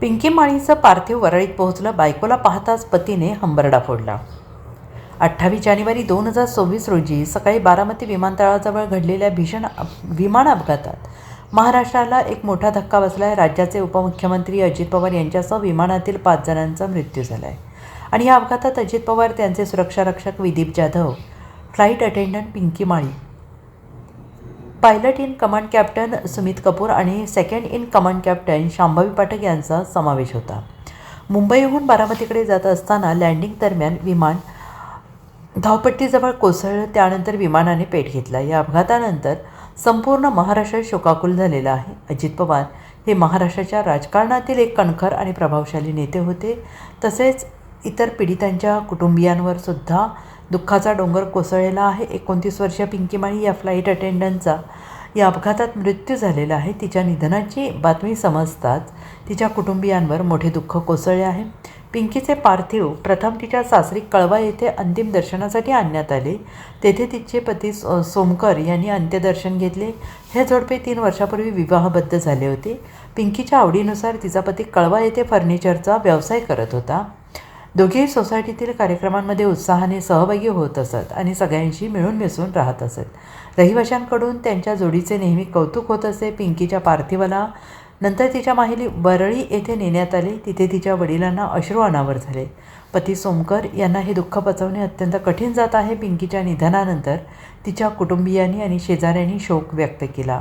पिंकी माळीचं पार्थिव वरळीत पोहोचलं बायकोला पाहताच पतीने हंबरडा फोडला. अठ्ठावीस जानेवारी दोन हजार सव्वीस रोजी सकाळी बारामती विमानतळाजवळ घडलेल्या भीषण अप- विमान अपघातात महाराष्ट्राला एक मोठा धक्का बसला आहे राज्याचे उपमुख्यमंत्री अजित पवार यांच्यासह विमानातील पाच जणांचा मृत्यू झाला आहे आणि या अपघातात अजित पवार त्यांचे सुरक्षारक्षक Vidip Jadhav flight attendant Pinki Mali pilot in command captain Sumit Kapoor आणि second in command captain Shambhavi Pathak यांचा समावेश होता. मुंबईहून बारामतीकडे जात असताना लँडिंग दरम्यान विमान धावपट्टीजवळ कोसळलं त्यानंतर विमानाने पेट घेतला. या अपघातानंतर संपूर्ण महाराष्ट्र शोकाकुल झालेला आहे. अजित पवार हे महाराष्ट्राच्या राजकारणातील एक कणखर आणि प्रभावशाली नेते होते. तसेच इतर पीडितांच्या कुटुंबियांवर सुद्धा दुःखाचा डोंगर कोसळलेला आहे. एकोणतीस वर्षीय पिंकी माळी या फ्लाईट अटेंडंटचा या अपघातात मृत्यू झालेला आहे. तिच्या निधनाची बातमी समजताच तिच्या कुटुंबियांवर मोठे दुःख कोसळले आहे. पिंकीचे पार्थिव प्रथम तिच्या सासरी कळवा येथे अंतिम दर्शनासाठी आणण्यात आले. तेथे तिचे पती सो- सोमकर यांनी अंत्यदर्शन घेतले. हे जोडपे तीन वर्षापूर्वी विवाहबद्ध झाले होते. पिंकीच्या आवडीनुसार तिचा पती कळवा येथे फर्निचरचा व्यवसाय करत होता. दोघेही सोसायटीतील कार्यक्रमांमध्ये उत्साहाने सहभागी होत असत आणि सगळ्यांशी मिळून मिसळून राहत असत. रहिवाशांकडून त्यांच्या जोडीचे नेहमी कौतुक होत असे पिंकीच्या पार्थिवाला. नंतर तिच्या माहिली बरळी येथे नेण्यात आले. तिथे तिच्या वडिलांना अश्रू अनावर झाले. पती सोमकर यांना हे दुःख पचवणे अत्यंत कठीण जात आहे. पिंकीच्या निधनानंतर तिच्या कुटुंबियांनी आणि शेजाऱ्यांनी शोक व्यक्त केला.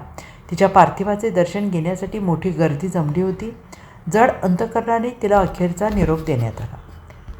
तिच्या पार्थिवाचे दर्शन घेण्यासाठी मोठी गर्दी जमली होती. जड अंतकरणाने तिला अखेरचा निरोप देण्यात आला.